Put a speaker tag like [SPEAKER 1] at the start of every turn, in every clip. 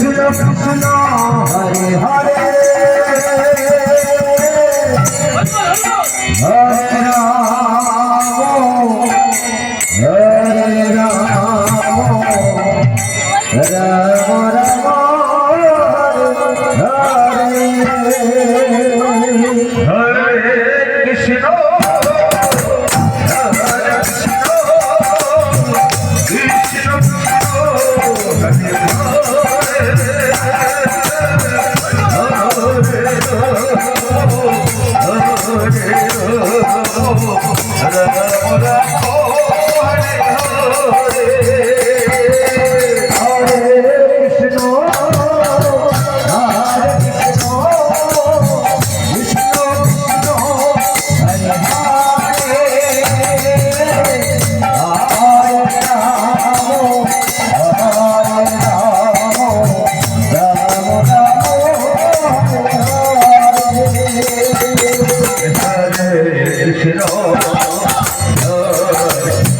[SPEAKER 1] you are Oh,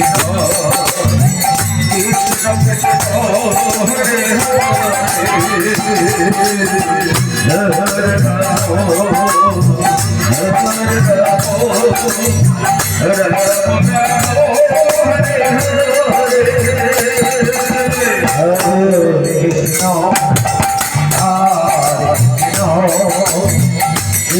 [SPEAKER 2] Oh,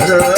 [SPEAKER 1] Hello.